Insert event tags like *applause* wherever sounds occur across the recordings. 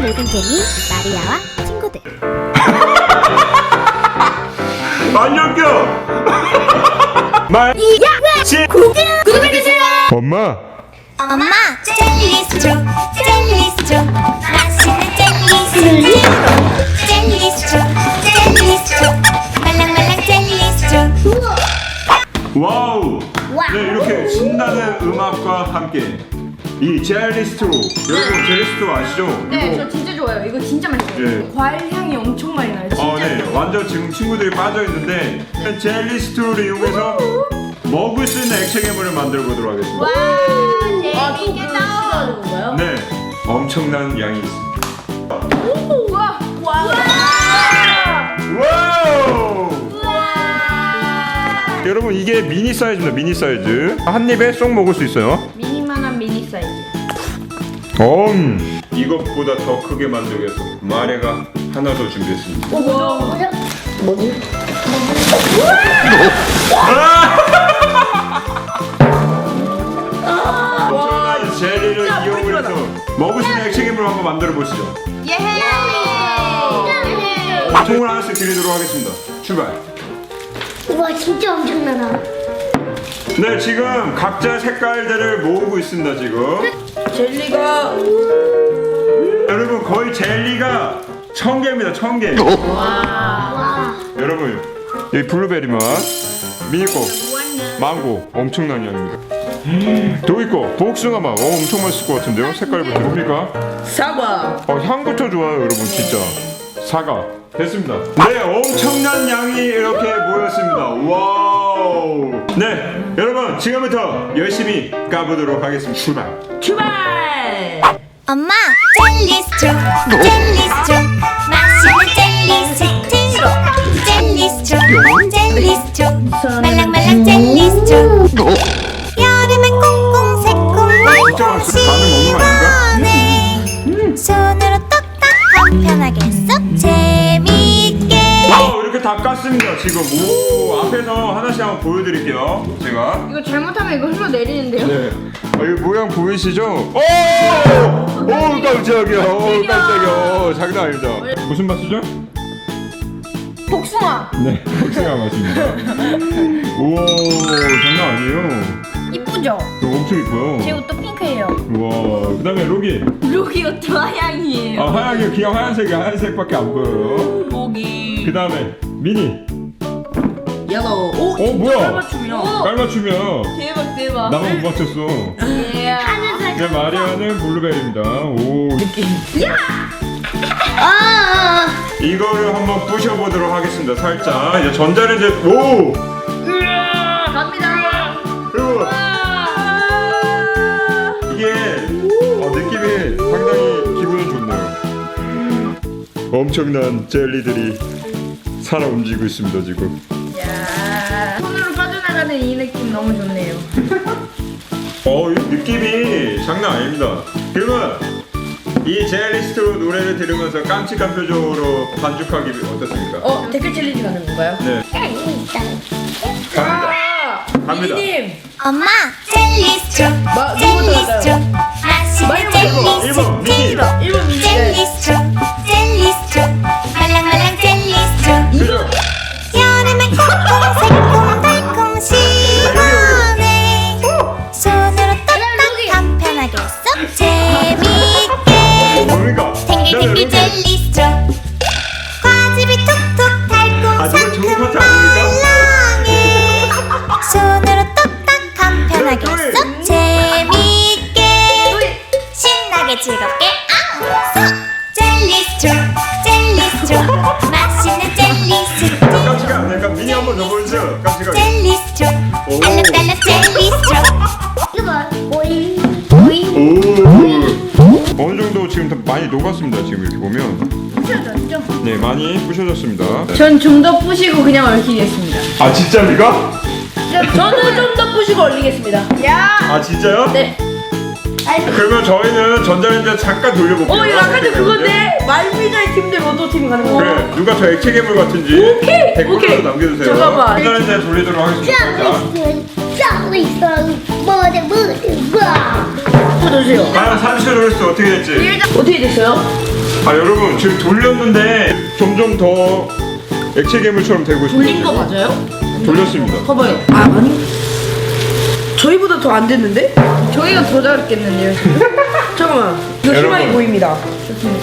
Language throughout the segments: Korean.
모든 재미 마리아와 친구들 *laughs* 안녕 껴. *laughs* 말. 지. 구독해주세요 엄마. 엄마 젤리스트로 젤리스트로 맛있는 젤리스트로 젤리스트로 젤리스트로 말랑말랑 젤리스트로 와우. 와. 네 이렇게 신나는 음악과 함께 이 젤리스트로 여러분 젤리스트로 아시죠? 네, 이거- 저 진짜 좋아요. 이거 진짜 맛있어요. 예. 과일 향이 엄청 많이 나요. 진짜. 어, 네. 완전 지금 친구들이 빠져 있는데 젤리스트로를 이용해서 먹을 수 있는 액체괴물을 만들어 보도록 하겠습니다. 아, 재밌겠다. 건가요? 네, 엄청난 양이 있습니다. 와, 와, 와우! 와. 여러분 이게 미니 사이즈입니다. 미니 사이즈. 한 입에 쏙 먹을 수 있어요. 음. 이것보다 더 크게 만들기 위해서 마레가 하나 더 준비했습니다. 엄청난 젤리를 이용해서 먹을 수 있는 액체괴물 한번 만들어 보시죠. 예. 통을 하나씩 드리도록 하겠습니다. 출발. 우와 진짜 엄청나다 네, 지금 각자 색깔들을 모으고 있습니다. 지금. 젤리가 여러분 거의 젤리가 천 개입니다. 천 개. 여러분 여기 블루베리 맛, 미니코, 망고 엄청난 양입니다. 도이코 복숭아 맛 어, 엄청 맛있을 것 같은데요? 색깔부터 뭡니까? 사과. 어, 향부터 좋아요, 여러분 진짜. 사과 됐습니다. 네, 엄청난 양이 이렇게 모였습니다. 와우. 네, 여러분 지금부터 열심히 까보도록 하겠습니다. 출발. 출발. 엄마 젤리스트로 젤리스트로 맛있는 젤리스트로 젤리스트로 젤리스트로 말랑말랑 젤리스트로 여름엔 꽁꽁 새콤 진짜 맛있어. 다들 먹는 거 아닌가? 시원해 손으로 똑딱 간편하게 쏙 이렇게 다 깠습니다. 지금 오 앞에서 하나씩 한번 보여드릴게요. 제가. 이거 잘못하면 이거 흘러 내리는데요. 네. 어, 이 모양 보이시죠? 오! 오 깜짝이야. 오 깜짝이야. 오, 장난 아닙니다. 무슨 맛이죠? 복숭아. 네, 복숭아 맛입니다. *laughs* 오, 장난 아니에요. 이쁘죠? 이거 엄청 이뻐요. 제 옷도 핑크예요. 우와, 그 다음에 로기. 로기 옷도 하양이에요. 아, 하얀게 그냥 하얀색이 하얀색밖에 안 보여요. 로기. 그 다음에 미니. 옐로우. 오, 어, 뭐야? 맞춤이야. 깔맞춤이야. 대박 대박. 나만 못 맞췄어. 예. 네, 마리아는 블루베리입니다. 오, 아 이거를 한번 부셔보도록 하겠습니다. 살짝. 이제 전자레인지, 오! 갑니다. 그리고 이게 어, 느낌이 상당히 기분은 좋네요. 엄청난 젤리들이 살아 움직이고 있습니다 지금. 야. 손으로 빠져나가는 이 느낌 너무 좋네요. *laughs* 어, 이 느낌이 장난 아닙니다. 그러면 이 젤리스트로 노래를 들으면서 깜찍한 표정으로 반죽하기 어떻습니까? 어 댓글 챌린지 가는 건가요? 네, 갑니다. 아, 갑니다. 미니님. 엄마 젤리스트로 마- 누구부터 젤리스트로 맛있는 마이크 일본 미니. 젤리스트로 일본 미니. 젤리스트로 젤리스트 신나게 즐겁게 아우 쏙 젤리스트로 젤리스트로 *laughs* 맛있는 젤리스트로 깜찍한 약간 미니 한 번 더 보여주세요. 깜찍하게. 젤리스트로 오. 알록달록 젤리스트로 이거 봐 오잉 오. 어느 정도 지금 다 많이 녹았습니다. 지금 이렇게 보면. 부셔졌죠? 네, 많이 부셔졌습니다. 전 좀 더 부시고 그냥 얼리겠습니다. 아, 진짜입니까? 저는 좀 더 부시고 얼리겠습니다. 야. 아, 진짜요? 네. 그러면 저희는 전자레인지 잠깐 돌려볼게요. 어 이거 아까 전 그건데 말미잘 팀대 로또 팀이 가는 거. 그래, 누가 더 액체 괴물 같은지 오케이, 댓글로 오케이. 남겨주세요. 잠깐만. 전자레인지 돌리도록 하겠습니다. 모두 모두 와 부셔주세요. 과연 30초 돌릴 때 어떻게 될지. 일단 어떻게 됐어요? 아 여러분 지금 돌렸는데 점점 더 액체 괴물처럼 되고 있습니다. 돌린 거 맞아요? 돌렸습니다. 봐봐요. 아 아니 저희보다 더 안 됐는데? 저희가 더 잘했겠는데요. *laughs* 잠깐만 이거 여러분. 희망이 보입니다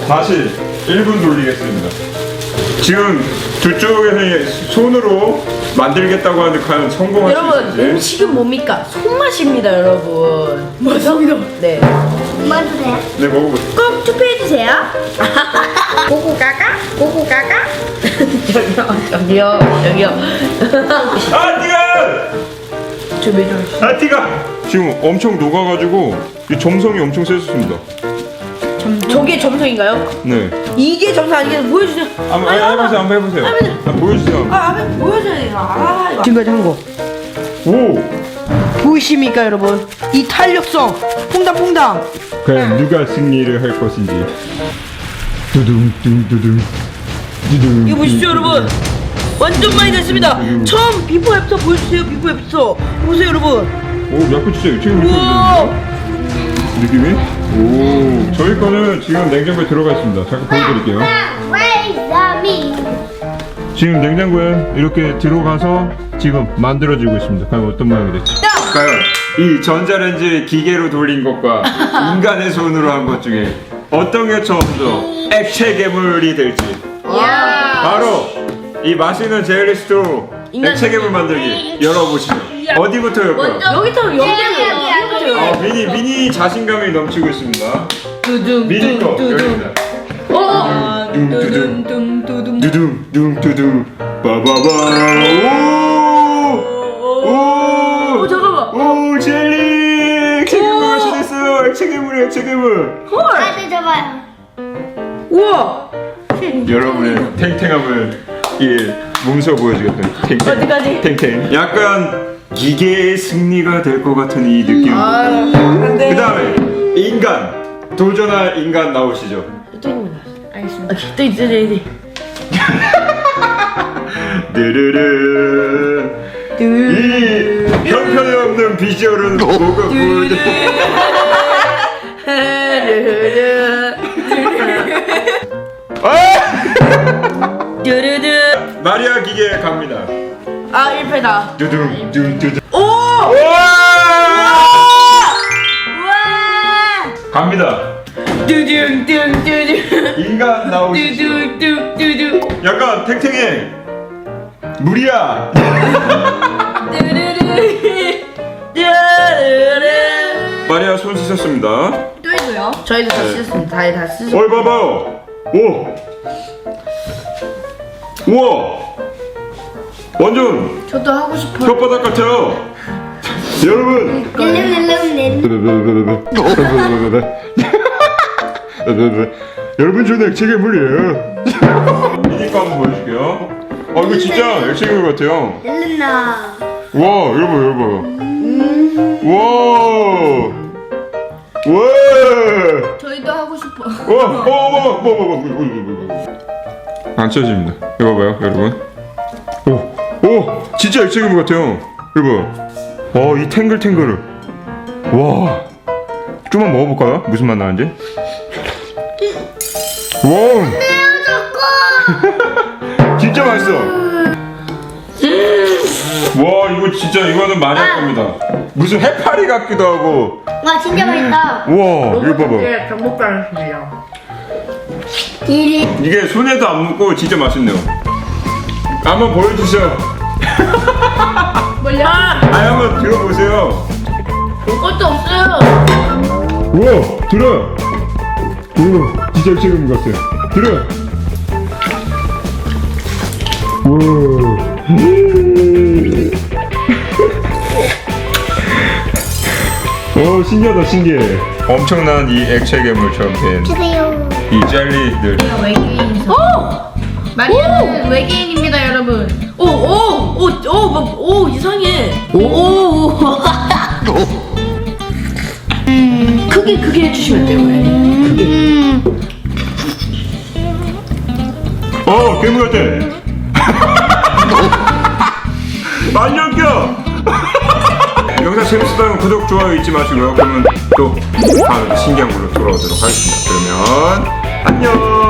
다시 1분 돌리겠습니다. 지금 두 쪽에서 손으로 만들겠다고 하는데 과연 성공할 수 여러분 있을지. 음식은 뭡니까? 손맛입니다 여러분 맞습니다 네 돼요. 네 먹어보세요. 꼭 투표해주세요 고고 까까? 고고 까까? 저기요 저기요 저기요 아 티가! 저 매점 아 티가! 지금 엄청 녹아가지고 이 점성이 엄청 세졌습니다. 저게 점성인가요? 네. 이게 점성 아니겠어 보여주세요 한번 아니, 해보세요. 한번 해보세요. 아, 보여주세요. 아 앞에 보여줘야 돼요 아 이거 지금까지 한 거 오! 보이십니까 여러분 이 탄력성 퐁당퐁당 과연 누가 승리를 할 것인지. 두둥 둥 두둥. 두둥. 이거 보십시오 여러분 완전 많이 됐습니다 처음 비포 애프터 보여주세요 비포 애프터 보세요 여러분 오, 약간 진짜 우와 느낌이? 오, 저희 거는 지금 냉장고에 들어가 있습니다. 잠깐 보여드릴게요. 지금 냉장고에 이렇게 들어가서 지금 만들어지고 있습니다. 과연 어떤 모양이 될지. 과연 이 전자레인지 기계로 돌린 것과 *laughs* 인간의 손으로 한 것 중에 어떤 게좀더 액체 괴물이 될지. 야. 바로 이 맛있는 제일리스트로 인간 액체 괴물 만들기 열어보시죠. 어디부터 열까요? 여기부터 여기, 여기, 여기부터 어, 미니 미니 자신감이 넘치고 있습니다. 두둥 미니 거 두둥 여기입니다. 어 두둥 두둥 두둥. 두둥 둥두둥. 빠바바 오! 어 잠깐만. 오 젤리! 액체 괴물 변신했어요. 액체 괴물 액체 괴물 아, 네, 줘봐요. 우와. 여러분의 탱탱함을 이 몸소 보여주겠다. 탱탱. 어디까지? 탱탱. 약간 기계의 승리가 될 것 같은 이 느낌 아유 안돼 그 다음에 인간. 도전할 인간 나오시죠. 또 있는 거 알겠습니다. 또 있어 또 있어 느르르 이 형편없는 비주얼은 뭐가 보여줘 기계 갑니다 아 1패다 두둥 두두둥 오! 와! 우와! 갑니다 뚜둥뚜둥뚜둥 인간 나오시죠 뚜둥뚜둥뚜둥 약간 탱탱해 뚜르르 마리아 손 씻었습니다 또 해줘요? 저희도 다 네. 쓰셨습니다 다, 다 쓰셨 어이 봐봐요 오 우와 완전 저도 하고 싶어요. 혓바닥 같아요 여러분 렐름렐름렐름. 여러분 저는 액체 괴물이에요 미니거 한번 보여줄게요 아 이거 진짜 액체 괴물 같아요 렐름나. 와 여러분 여러분 와 와! 저희도 하고 싶어. 와! 와! 와! 와! 와! 와! 안 찢어집니다. 이거 봐봐요, 여러분. 오! 오! 진짜 액체 괴물 같아요. 여러분. 와, 이 탱글탱글. 와! 좀만 먹어볼까요? 무슨 맛 나는지? 와! *laughs* 진짜 맛있어. 와, 이거 진짜 이거는 많이 할 겁니다. 무슨 해파리 같기도 하고. 와, 진짜 맛있다. 와, 이거 봐봐. 이게 손에도 안 묻고 진짜 맛있네요. 한번 보여주세요. 몰려. 아, 한번 들어보세요. 것도 없어요. 우와, 들어. 우와, 진짜 액체 괴물 같아. 들어. 우와. 오, 신기하다, 신기해. 엄청난 이 액체 괴물처럼 된 이 주세요. 젤리들. 외계인. 오! 마리아는 외계인입니다, 여러분. 오! 오! 오! 오! 뭐, 오! 이상해 오! 오! 오. *laughs* 크게 크게 해주시면 돼요 네. 어, 괴물 같아. *laughs* 많이 웃겨. *laughs* 영상 재밌었다면 구독, 좋아요 잊지 마시고요. 그러면 또 다음 신기한 걸로 돌아오도록 하겠습니다. 그러면 안녕.